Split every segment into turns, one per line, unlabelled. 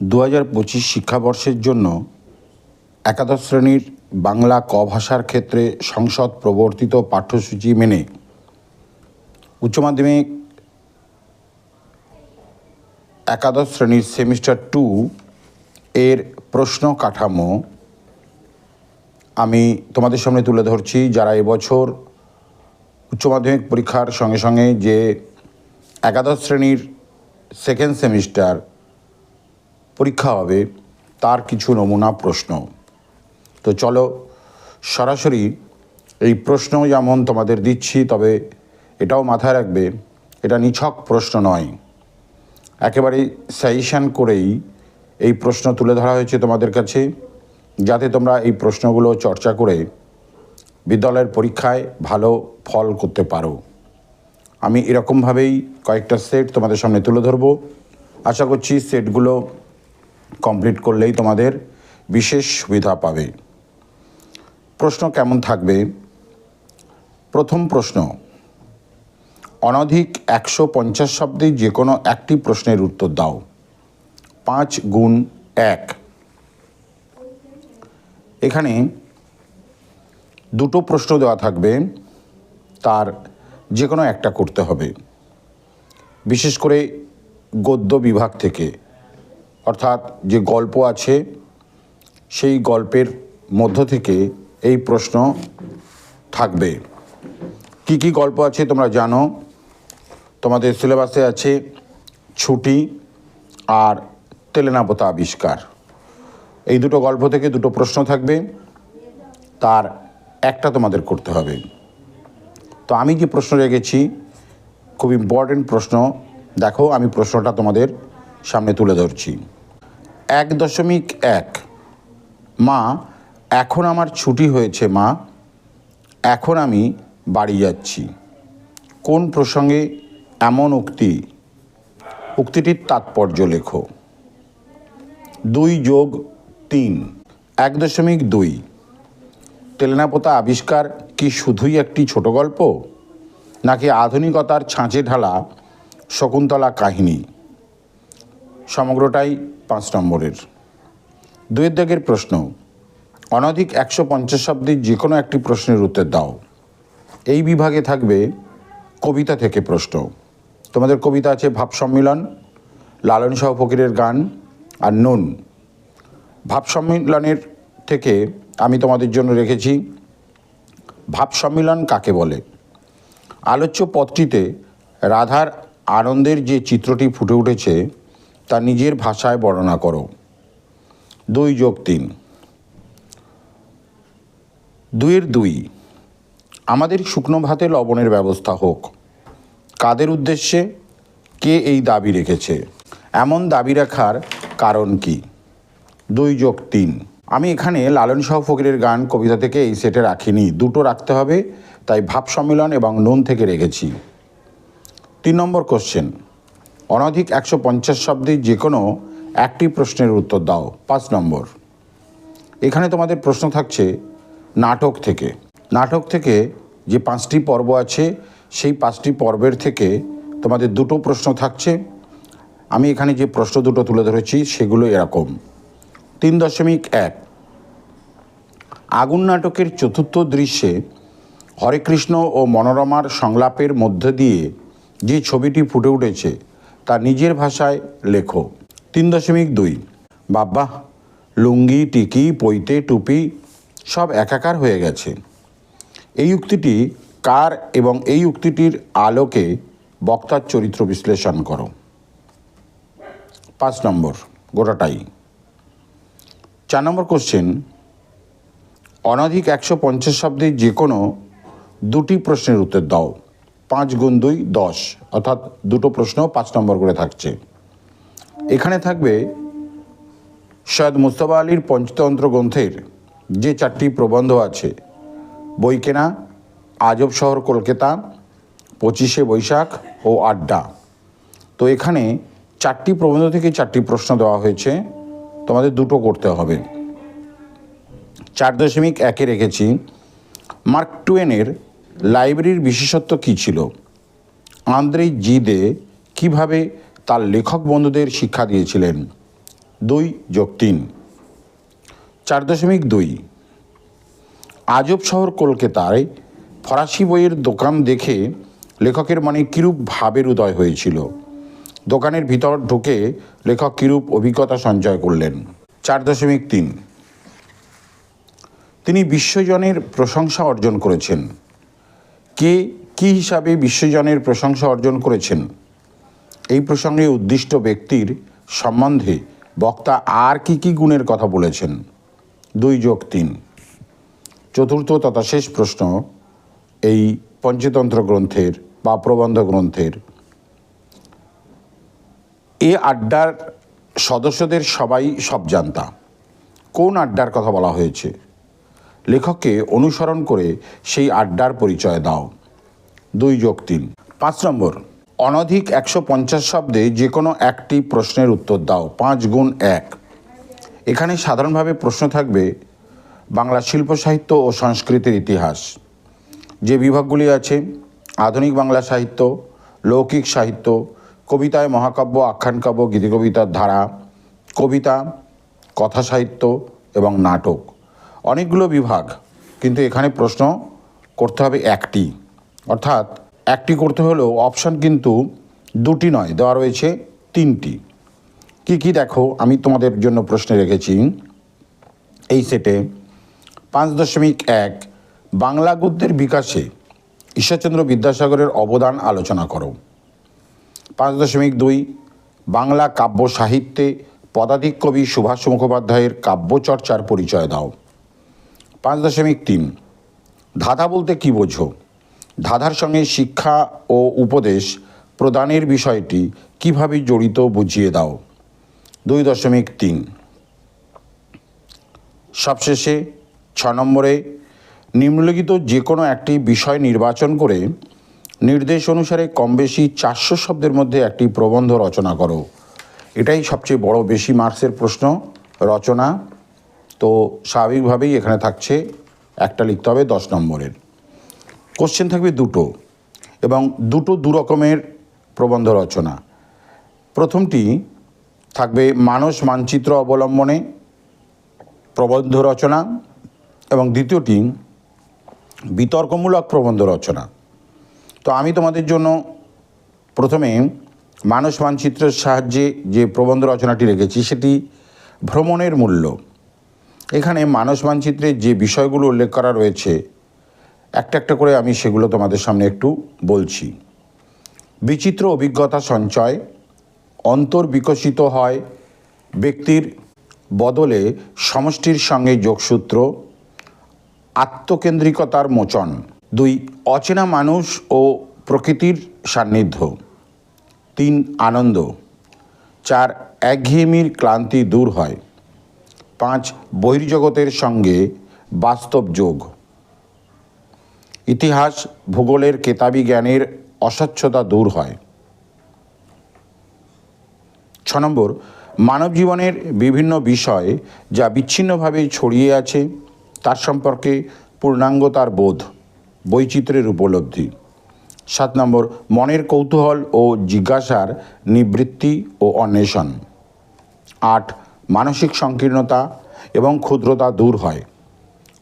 দু হাজার পঁচিশ শিক্ষাবর্ষের জন্য একাদশ শ্রেণির বাংলা ক ভাষার ক্ষেত্রে সংসদ প্রবর্তিত পাঠ্যসূচি মেনে উচ্চ মাধ্যমিক একাদশ শ্রেণির সেমিস্টার টু এর প্রশ্ন কাঠামো আমি তোমাদের সামনে তুলে ধরছি যারা এবছর উচ্চ মাধ্যমিক পরীক্ষার সঙ্গে সঙ্গে যে একাদশ শ্রেণির সেকেন্ড সেমিস্টার পরীক্ষা হবে, তার কিছু নমুনা প্রশ্ন। তো চলো, সরাসরি এই প্রশ্ন যেমন তোমাদের দিচ্ছি, তবে এটাও মাথায় রাখবে, এটা নিছক প্রশ্ন নয়। একেবারে সাজেশান করেই এই প্রশ্ন তুলে ধরা হয়েছে তোমাদের কাছে, যাতে তোমরা এই প্রশ্নগুলো চর্চা করে বিদ্যালয়ের পরীক্ষায় ভালো ফল করতে পারো। আমি এরকমভাবেই কয়েকটা সেট তোমাদের সামনে তুলে ধরবো। আশা করছি সেটগুলো কমপ্লিট করলেই তোমাদের বিশেষ সুবিধা পাবে। প্রশ্ন কেমন থাকবে? প্রথম প্রশ্ন, অনধিক একশো পঞ্চাশ শব্দে যে কোনো একটি প্রশ্নের উত্তর দাও। পাঁচ গুণ এক। এখানে দুটো প্রশ্ন দেওয়া থাকবে, তার যে কোনো একটা করতে হবে। বিশেষ করে গদ্য বিভাগ থেকে। অর্থাৎ যে গল্প আছে, সেই গল্পের মধ্য থেকে এই প্রশ্ন থাকবে। কি কি গল্প আছে তোমরা জানো? তোমাদের সিলেবাসে আছে ছুটি আর তেলেনাপোতা আবিষ্কার। এই দুটো গল্প থেকে দুটো প্রশ্ন থাকবে, তার একটা তোমাদের করতে হবে। তো আমি যে প্রশ্ন রেখেছি, খুব ইম্পর্টেন্ট প্রশ্ন। দেখো, আমি প্রশ্নটা তোমাদের সামনে তুলে ধরছি। এক দশমিক এক। মা, এখন আমার ছুটি হয়েছে, মা। এখন আমি বাড়ি যাচ্ছি। কোন প্রসঙ্গে এমন উক্তি? উক্তিটির তাৎপর্য লেখো। দুই যোগ তিন, এক দশমিক দুই। তেলেনাপোতা আবিষ্কার কি শুধুই একটি ছোট গল্প? নাকি আধুনিকতার ছাঁচে ঢালা শকুন্তলা কাহিনী? সমগ্রটাই পাঁচ নম্বরের। দুয়ের দাগের প্রশ্ন, অনধিক একশো পঞ্চাশ শব্দের যে কোনো একটি প্রশ্নের উত্তর দাও। এই বিভাগে থাকবে কবিতা থেকে প্রশ্ন। তোমাদের কবিতা আছে ভাব সম্মিলন, লালন শাহ ফকিরের গান আর নুন। ভাব সম্মিলনের থেকে আমি তোমাদের জন্য রেখেছি, ভাব সম্মিলন কাকে বলে? আলোচ্য পথটিতে রাধার আনন্দের যে চিত্রটি ফুটে উঠেছে তা নিজের ভাষায় বর্ণনা করো। দুই যোগ তিন। দুইয়ের দুই। আমাদের শুকনো ভাতে লবণের ব্যবস্থা হোক। কাদের উদ্দেশ্যে? কে এই দাবি রেখেছে? এমন দাবি রাখার কারণ কি? দুই যোগ তিন। আমি এখানে লালন শাহ ফকিরের গান কবিতা থেকে এই সেটে রাখিনি। দুটো রাখতে হবে, তাই ভাব সম্মিলন এবং নুন থেকে রেখেছি। তিন নম্বর কোশ্চেন অনধিক একশো পঞ্চাশ শব্দে যে কোনো একটি প্রশ্নের উত্তর দাও। পাঁচ নম্বর। এখানে তোমাদের প্রশ্ন থাকছে নাটক থেকে। নাটক থেকে যে পাঁচটি পর্ব আছে, সেই পাঁচটি পর্বের থেকে তোমাদের দুটো প্রশ্ন থাকছে। আমি এখানে যে প্রশ্ন দুটো তুলে ধরেছি, সেগুলো এরকম। তিন দশমিক এক। আগুন নাটকের চতুর্থ দৃশ্যে হরেকৃষ্ণ ও মনোরমার সংলাপের মধ্য দিয়ে যে ছবিটি ফুটে উঠেছে তা নিজের ভাষায় লেখো। তিন দশমিক দুই। বাবা লুঙ্গি, টিকি, পৈতে, টুপি সব একাকার হয়ে গেছে। এই উক্তিটি কার এবং এই উক্তিটির আলোকে বক্তার চরিত্র বিশ্লেষণ করো। পাঁচ নম্বর, গোটাটাই। চার নম্বর কোশ্চেন অনধিক একশো পঞ্চাশ শব্দের যে কোনো দুটি প্রশ্নের উত্তর দাও। পাঁচ গুণ দুই, দশ। অর্থাৎ দুটো প্রশ্ন পাঁচ নম্বর করে থাকছে। এখানে থাকবে সৈয়দ মুস্তফা আলীর পঞ্চতন্ত্র গ্রন্থের যে চারটি প্রবন্ধ আছে, বই কেনা, আজব শহর কলকাতা, পঁচিশে বৈশাখ ও আড্ডা। তো এখানে চারটি প্রবন্ধ থেকে চারটি প্রশ্ন দেওয়া হয়েছে। তোমাদের দুটো করতে হবে। চার দশমিক একে রেখেছি। মার্ক টুয়েনের লাইব্রেরির বিশেষত্ব কী ছিল? আন্দ্রে জিদে কীভাবে তার লেখক বন্ধুদের শিক্ষা দিয়েছিলেন? দুই যোগ তিন। চার দশমিক দুই। আজব শহর কলকাতায় ফরাসি বইয়ের দোকান দেখে লেখকের মনে কিরূপ ভাবের উদয় হয়েছিল। দোকানের ভিতর ঢুকে লেখক কিরূপ অভিজ্ঞতা সঞ্চয় করলেন? চার দশমিক তিন। তিনি বিশ্বজনের প্রশংসা অর্জন করেছেন। কে, কী হিসাবে বিশ্বজনের প্রশংসা অর্জন করেছেন? এই প্রসঙ্গে উদ্দিষ্ট ব্যক্তির সম্বন্ধে বক্তা আর কি কি গুণের কথা বলেছেন? দুই যোগ তিন। চতুর্থ তথা শেষ প্রশ্ন, এই পঞ্চতন্ত্র গ্রন্থের বা প্রবন্ধ গ্রন্থের। এ আড্ডার সদস্যদের সবাই সব জানতা। কোন আড্ডার কথা বলা হয়েছে? লেখককে অনুসরণ করে সেই আড্ডার পরিচয় দাও। দুই যোগ তিন। পাঁচ নম্বর। অনধিক একশো পঞ্চাশ শব্দে যে কোনো একটি প্রশ্নের উত্তর দাও। পাঁচ গুণ এক। এখানে সাধারণভাবে প্রশ্ন থাকবে বাংলা শিল্প সাহিত্য ও সংস্কৃতির ইতিহাস। যে বিভাগগুলি আছে, আধুনিক বাংলা সাহিত্য, লৌকিক সাহিত্য, কবিতায় মহাকাব্য, আখ্যানকাব্য, গীতিকবিতার ধারা, কবিতা, কথা সাহিত্য এবং নাটক। অনেকগুলো বিভাগ, কিন্তু এখানে প্রশ্ন করতে হবে একটি। অর্থাৎ একটি করতে হলেও অপশান কিন্তু দুটি নয়, দেওয়া রয়েছে তিনটি। কি কি দেখো, আমি তোমাদের জন্য প্রশ্নে রেখেছি। এই সেটে পাঁচ দশমিক এক, বাংলা গদ্যের বিকাশে ঈশ্বরচন্দ্র বিদ্যাসাগরের অবদান আলোচনা করো। পাঁচ দশমিক দুই, বাংলা কাব্য সাহিত্যে পদাধিক কবি সুভাষ মুখোপাধ্যায়ের কাব্যচর্চার পরিচয় দাও। পাঁচ দশমিক তিন। ধাঁধা বলতে কি বোঝো? ধাঁধার সঙ্গে শিক্ষা ও উপদেশ প্রদানের বিষয়টি কীভাবে জড়িত বুঝিয়ে দাও। দুই দশমিক তিন। সবশেষে ছ নম্বরে, নিম্নলিখিত যে কোনো একটি বিষয় নির্বাচন করে নির্দেশ অনুসারে কম বেশি চারশো শব্দের মধ্যে একটি প্রবন্ধ রচনা করো। এটাই সবচেয়ে বড় বেশি মার্কসের প্রশ্ন। রচনা তো স্বাভাবিকভাবেই এখানে থাকছে একটা লিখতে হবে দশ নম্বরের। কোশ্চেন থাকবে দুটো এবং দুটো দু রকমের প্রবন্ধ রচনা। প্রথমটি থাকবে মানস মানচিত্র অবলম্বনে প্রবন্ধ রচনা এবং দ্বিতীয়টি বিতর্কমূলক প্রবন্ধ রচনা। তো আমি তোমাদের জন্য প্রথমে মানস মানচিত্রের সাহায্যে যে প্রবন্ধ রচনাটি রেখেছি সেটি ভ্রমণের মূল্য। এখানে মানস মানচিত্রে যে বিষয়গুলো উল্লেখ করা রয়েছে, একটা একটা করে আমি সেগুলো তোমাদের সামনে একটু বলছি। বিচিত্র অভিজ্ঞতা সঞ্চয়, অন্তর বিকশিত হয় ব্যক্তির বদলে সমষ্টির সঙ্গে যোগসূত্র, আত্মকেন্দ্রিকতার মোচন, দুই অচেনা মানুষ ও প্রকৃতির সান্নিধ্য, তিন আনন্দ, চার একঘেয়েমির ক্লান্তি দূর হয়। পাঁচ বহির্জগতের সঙ্গে বাস্তব যোগ। ইতিহাস, ভূগোলের কেতাবি জ্ঞানের অস্বচ্ছতা দূর হয়। ছ নম্বর, মানব জীবনের বিভিন্ন বিষয় যা বিচ্ছিন্নভাবে ছড়িয়ে আছে, তার সম্পর্কে পূর্ণাঙ্গতার বোধ, বৈচিত্র্যের উপলব্ধি। সাত নম্বর, মনের কৌতূহল ও জিজ্ঞাসার নিবৃত্তি ও অন্বেষণ। আট মানসিক সংকীর্ণতা এবং ক্ষুদ্রতা দূর হয়।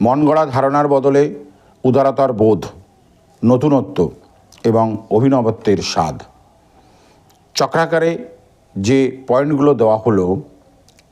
মন গড়া ধারণার বদলে উদারতার বোধ, নতুনত্ব এবং অভিনবত্বের স্বাদ। চক্রাকারে যে পয়েন্টগুলো দেওয়া হলো,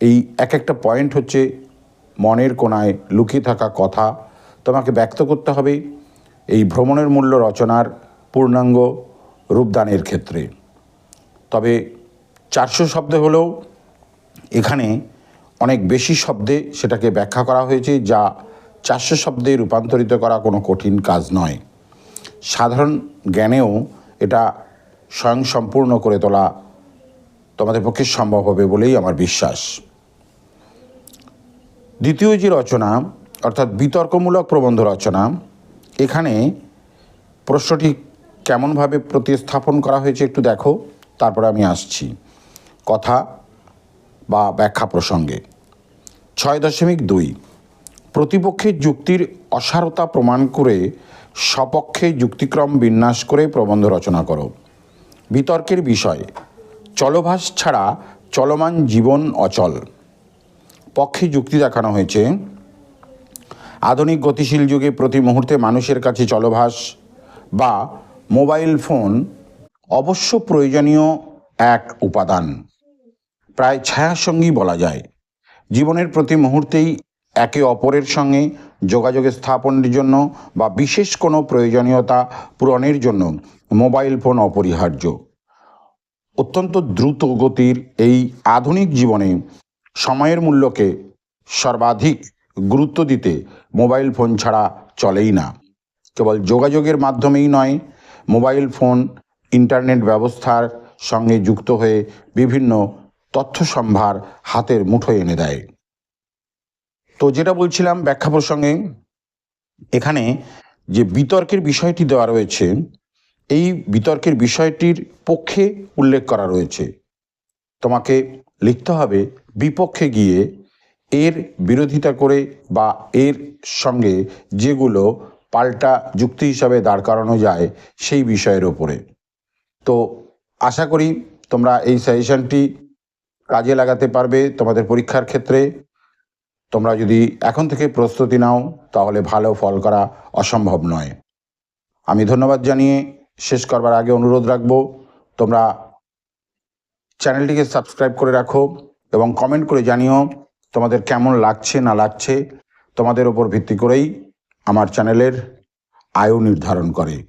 এই এক একটা পয়েন্ট হচ্ছে মনের কোনায় লুকিয়ে থাকা কথা। তোমাকে ব্যক্ত করতে হবে এই ভ্রমণের মূল্য রচনার পূর্ণাঙ্গ রূপদানের ক্ষেত্রে। তবে চারশো শব্দে হলেও এখানে অনেক বেশি শব্দে সেটাকে ব্যাখ্যা করা হয়েছে, যা চারশো শব্দে রূপান্তরিত করা কোনো কঠিন কাজ নয়। সাধারণ জ্ঞানেও এটা স্বয়ং সম্পূর্ণ করে তোলা তোমাদের পক্ষে সম্ভব হবে বলেই আমার বিশ্বাস। দ্বিতীয় যে রচনা, অর্থাৎ বিতর্কমূলক প্রবন্ধ রচনা, এখানে প্রশ্নটি কেমনভাবে প্রতিস্থাপন করা হয়েছে একটু দেখো, তারপরে আমি আসছি। কথা বা ব্যাখ্যা প্রসঙ্গে। ছয় দশমিক দুই, প্রতিপক্ষের যুক্তির অসারতা প্রমাণ করে সপক্ষে যুক্তিক্রম বিন্যাস করে প্রবন্ধ রচনা করো। বিতর্কের বিষয়, চলভাস ছাড়া চলমান জীবন অচল। পক্ষে যুক্তি দেখানো হয়েছে, আধুনিক গতিশীল যুগে প্রতি মুহূর্তে মানুষের কাছে চলভাস বা মোবাইল ফোন অবশ্য প্রয়োজনীয় এক উপাদান। প্রায় ছায়াসঙ্গী বলা যায়। জীবনের প্রতি মুহূর্তেই একে অপরের সঙ্গে যোগাযোগে স্থাপনের জন্য বা বিশেষ কোনো প্রয়োজনীয়তা পূরণের জন্য মোবাইল ফোন অপরিহার্য। অত্যন্ত দ্রুত গতির এই আধুনিক জীবনে সময়ের মূল্যকে সর্বাধিক গুরুত্ব দিতে মোবাইল ফোন ছাড়া চলেই না। কেবল যোগাযোগের মাধ্যমেই নয়, মোবাইল ফোন, ইন্টারনেট ব্যবস্থার সঙ্গে যুক্ত হয়ে বিভিন্ন তথ্য সম্ভার হাতের মুঠোয় এনে দেয়। তো যেটা বলছিলাম ব্যাখ্যা প্রসঙ্গে, এখানে যে বিতর্কের বিষয়টি দেওয়া রয়েছে, এই বিতর্কের বিষয়টির পক্ষে উল্লেখ করা রয়েছে। তোমাকে লিখতে হবে, বিপক্ষে গিয়ে এর বিরোধিতা করে বা এর সঙ্গে যেগুলো পাল্টা যুক্তি হিসাবে দাঁড় করানো যায় সেই বিষয়ের ওপরে তো আশা করি তোমরা এই সাজেশনটি কাজে লাগাতে পারবে তোমাদের পরীক্ষার ক্ষেত্রে। তোমরা যদি এখন থেকে প্রস্তুতি নাও, তাহলে ভালো ফল করা অসম্ভব নয়। আমি ধন্যবাদ জানিয়ে শেষ করবার আগে অনুরোধ রাখব, তোমরা চ্যানেলটিকে সাবস্ক্রাইব করে রাখো এবং কমেন্ট করে জানিও তোমাদের কেমন লাগছে, না লাগছে। তোমাদের ওপর ভিত্তি করেই আমার চ্যানেলের আয়ু নির্ধারণ করে।